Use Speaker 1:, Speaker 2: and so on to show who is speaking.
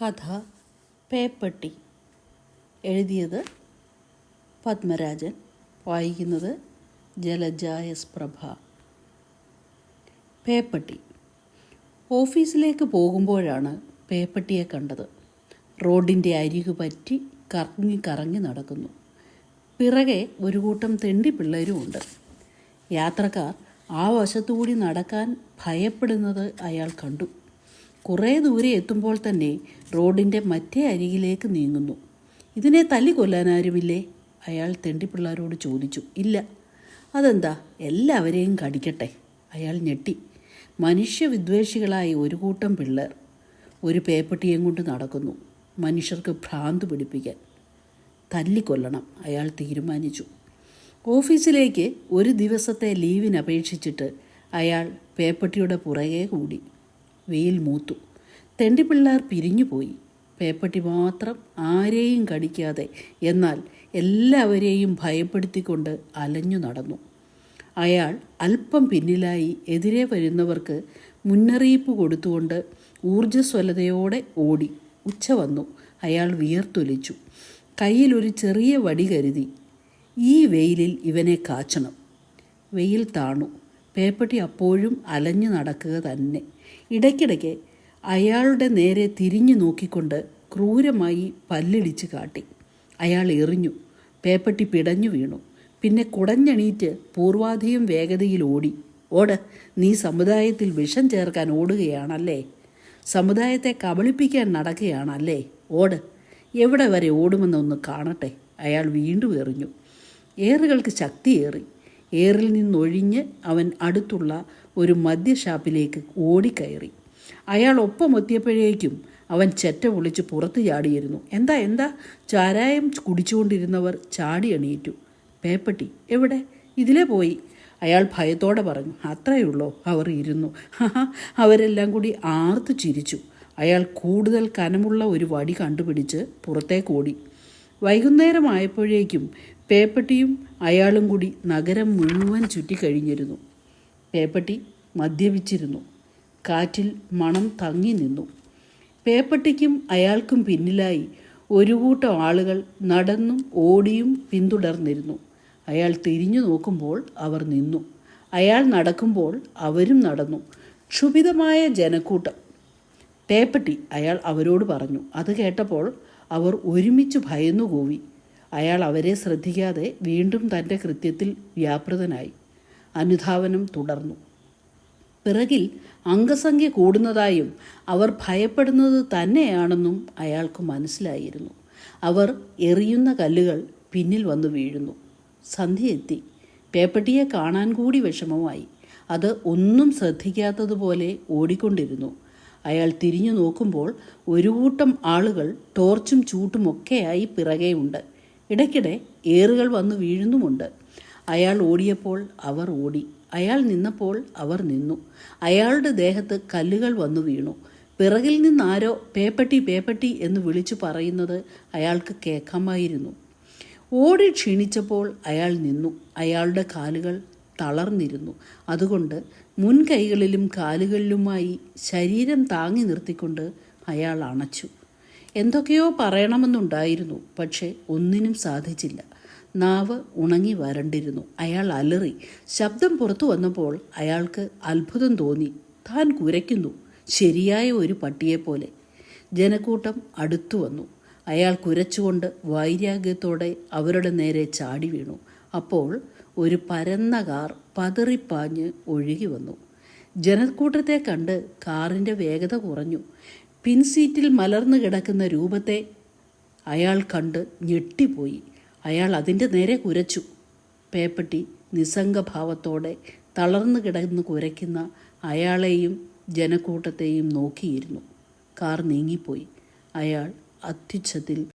Speaker 1: കഥ പേപ്പട്ടി. എഴുതിയത് പത്മരാജൻ. വായിക്കുന്നത് ജലജ എസ് പ്രഭ പേപ്പട്ടി. ഓഫീസിലേക്ക് പോകുമ്പോഴാണ് പേപ്പട്ടിയെ കണ്ടത്. റോഡിന്റെ അരികു പറ്റി കറങ്ങി കറങ്ങി നടക്കുന്നു. പിറകെ ഒരു കൂട്ടം തെണ്ടി പിള്ളേരുമുണ്ട് യാത്രക്കാർ ആ വശത്തുകൂടി നടക്കാൻ ഭയപ്പെടുന്നത് അയാൾ കണ്ടു. കുറേ ദൂരെ എത്തുമ്പോൾ തന്നെ റോഡിന്റെ മറ്റേ അരികിലേക്ക് നീങ്ങുന്നു. ഇതിനെ തല്ലിക്കൊല്ലാനാരുമില്ലേ അയാൾ തെണ്ടിപ്പിള്ളാരോട് ചോദിച്ചു. ഇല്ല. അതെന്താ? എല്ലാവരെയും കടിക്കട്ടെ അയാൾ ഞെട്ടി. മനുഷ്യവിദ്വേഷികളായ ഒരു കൂട്ടം പിള്ളേർ ഒരു പേപ്പട്ടിയും കൊണ്ട് നടക്കുന്നു. മനുഷ്യർക്ക് ഭ്രാന്ത് പിടിപ്പിക്കാൻ. തല്ലിക്കൊല്ലണം അയാൾ തീരുമാനിച്ചു. ഓഫീസിലേക്ക് ഒരു ദിവസത്തെ ലീവിന് അപേക്ഷിച്ചിട്ട് അയാൾ പേപ്പട്ടിയുടെ പുറകെ കൂടി. വെയിൽ മൂത്തു. തെണ്ടിപ്പിള്ളാർ പിരിഞ്ഞുപോയി. പേപ്പട്ടി മാത്രം ആരെയും കടിക്കാതെ എന്നാൽ എല്ലാവരെയും ഭയപ്പെടുത്തിക്കൊണ്ട് അലഞ്ഞു നടന്നു. അയാൾ അല്പം പിന്നിലായി എതിരെ വരുന്നവർക്ക് മുന്നറിയിപ്പ് കൊടുത്തുകൊണ്ട് ഊർജസ്വലതയോടെ ഓടി ഉച്ച വന്നു. അയാൾ വിയർത്തൊലിച്ചു. കയ്യിൽ ഒരു ചെറിയ വടി കരുതി. ഈ വെയിലിൽ ഇവനെ കാച്ചണം. വെയിൽ താണു. പേപ്പട്ടി അപ്പോഴും അലഞ്ഞു നടക്കുക തന്നെ. ഇടയ്ക്കിടയ്ക്ക് അയാളുടെ നേരെ തിരിഞ്ഞു നോക്കിക്കൊണ്ട് ക്രൂരമായി പല്ലിടിച്ച് കാട്ടി. അയാൾ എറിഞ്ഞു. പേപ്പട്ടി പിടഞ്ഞു വീണു. പിന്നെ കുടഞ്ഞെണീറ്റ് പൂർവാധികം വേഗതയിൽ ഓടി. ഓട് നീ സമുദായത്തിൽ വിഷം ചേർക്കാൻ ഓടുകയാണല്ലേ? സമുദായത്തെ കബളിപ്പിക്കാൻ നടക്കുകയാണല്ലേ? ഓട് എവിടെ വരെ ഓടുമെന്നൊന്ന് കാണട്ടെ. അയാൾ വീണ്ടും എറിഞ്ഞു. ഏറുകൾക്ക് ശക്തിയേറി. ഏറിൽ നിന്നൊഴിഞ്ഞ് അവൻ അടുത്തുള്ള ഒരു മദ്യഷാപ്പിലേക്ക് ഓടിക്കയറി. അയാൾ ഒപ്പമെത്തിയപ്പോഴേക്കും അവൻ ചെറ്റ പൊളിച്ച് പുറത്ത് ചാടിയിരുന്നു. എന്താ എന്താ? ചാരായം കുടിച്ചുകൊണ്ടിരുന്നവർ ചാടി എണീറ്റു. പേപ്പട്ടി എവിടെ? ഇതിലേ പോയി. അയാൾ ഭയത്തോടെ പറഞ്ഞു. അത്രയുള്ളോ അവർ ഇരുന്നു. അവരെല്ലാം കൂടി ആർത്തു ചിരിച്ചു. അയാൾ കൂടുതൽ കനമുള്ള ഒരു വടി കണ്ടുപിടിച്ച് പുറത്തേക്ക് ഓടി. വൈകുന്നേരമായപ്പോഴേക്കും പേപ്പട്ടിയും അയാളും കൂടി നഗരം മുഴുവൻ ചുറ്റിക്കഴിഞ്ഞിരുന്നു പേപ്പട്ടി മദ്യപിച്ചിരുന്നു. കാറ്റിൽ മണം തങ്ങി നിന്നു. പേപ്പട്ടിക്കും അയാൾക്കും പിന്നിലായി ഒരു കൂട്ടം ആളുകൾ നടന്നും ഓടിയും പിന്തുടർന്നിരുന്നു. അയാൾ തിരിഞ്ഞു നോക്കുമ്പോൾ അവർ നിന്നു. അയാൾ നടക്കുമ്പോൾ അവരും നടന്നു. ക്ഷുഭിതമായ ജനക്കൂട്ടം. പേപ്പട്ടി അയാൾ അവരോട് പറഞ്ഞു. അത് കേട്ടപ്പോൾ അവർ ഒരുമിച്ച് ഭയന്നു കൂവി അയാൾ അവരെ ശ്രദ്ധിക്കാതെ വീണ്ടും തന്റെ കൃത്യത്തിൽ വ്യാപൃതനായി. അനുധാവനം തുടർന്നു. പിറകിൽ അംഗസംഖ്യ കൂടുന്നതായും അവർ ഭയപ്പെടുന്നത് തന്നെയാണെന്നും അയാൾക്ക് മനസ്സിലായിരുന്നു. അവർ എറിയുന്ന കല്ലുകൾ പിന്നിൽ വന്നു വീഴുന്നു. സന്ധ്യ എത്തി. പേപ്പട്ടിയെ കാണാൻ കൂടി വിഷമമായി. അത് ഒന്നും ശ്രദ്ധിക്കാത്തതുപോലെ ഓടിക്കൊണ്ടിരുന്നു. അയാൾ തിരിഞ്ഞു നോക്കുമ്പോൾ ഒരു കൂട്ടം ആളുകൾ ടോർച്ചും ചൂട്ടുമൊക്കെയായി പിറകെയുണ്ട്. ഇടയ്ക്കിടെ ഏറുകൾ വന്നു വീഴുന്നുമുണ്ട്. അയാൾ ഓടിയപ്പോൾ അവർ ഓടി. അയാൾ നിന്നപ്പോൾ അവർ നിന്നു. അയാളുടെ ദേഹത്ത് കല്ലുകൾ വന്നു വീണു. പിറകിൽ നിന്നാരോ പേപ്പട്ടി പേപ്പട്ടി എന്ന് വിളിച്ചു പറയുന്നത് അയാൾക്ക് കേൾക്കാമായിരുന്നു. ഓടി ക്ഷീണിച്ചപ്പോൾ അയാൾ നിന്നു. അയാളുടെ കാലുകൾ തളർന്നിരുന്നു. അതുകൊണ്ട് മുൻകൈകളിലും കാലുകളിലുമായി ശരീരം താങ്ങി നിർത്തിക്കൊണ്ട് അയാൾ അണച്ചു. എന്തൊക്കെയോ പറയണമെന്നുണ്ടായിരുന്നു പക്ഷേ ഒന്നിനും സാധിച്ചില്ല. നാവ് ഉണങ്ങി വരണ്ടിരുന്നു. അയാൾ അലറി. ശബ്ദം പുറത്തു വന്നപ്പോൾ അയാൾക്ക് അത്ഭുതം തോന്നി. താൻ കുരയ്ക്കുന്നു. ശരിയായ ഒരു പട്ടിയെപ്പോലെ. ജനക്കൂട്ടം അടുത്തു വന്നു. അയാൾ കുരച്ചുകൊണ്ട് വൈരാഗ്യത്തോടെ അവരുടെ നേരെ ചാടി വീണു. അപ്പോൾ ഒരു പരന്ന കാർ പതറിപ്പാഞ്ഞ് ഒഴുകി വന്നു. ജനക്കൂട്ടത്തെ കണ്ട് കാറിന്റെ വേഗത കുറഞ്ഞു. പിൻസീറ്റിൽ മലർന്നു കിടക്കുന്ന രൂപത്തെ അയാൾ കണ്ട് ഞെട്ടിപ്പോയി. അയാൾ അതിന്റെ നേരെ കുരച്ചു. പേപ്പട്ടി നിസ്സംഗഭാവത്തോടെ തളർന്നു കിടന്ന് കുരയ്ക്കുന്ന അയാളെയും ജനക്കൂട്ടത്തെയും നോക്കിയിരുന്നു. കാർ നീങ്ങിപ്പോയി. അയാൾ അത്യുച്ഛത്തിൽ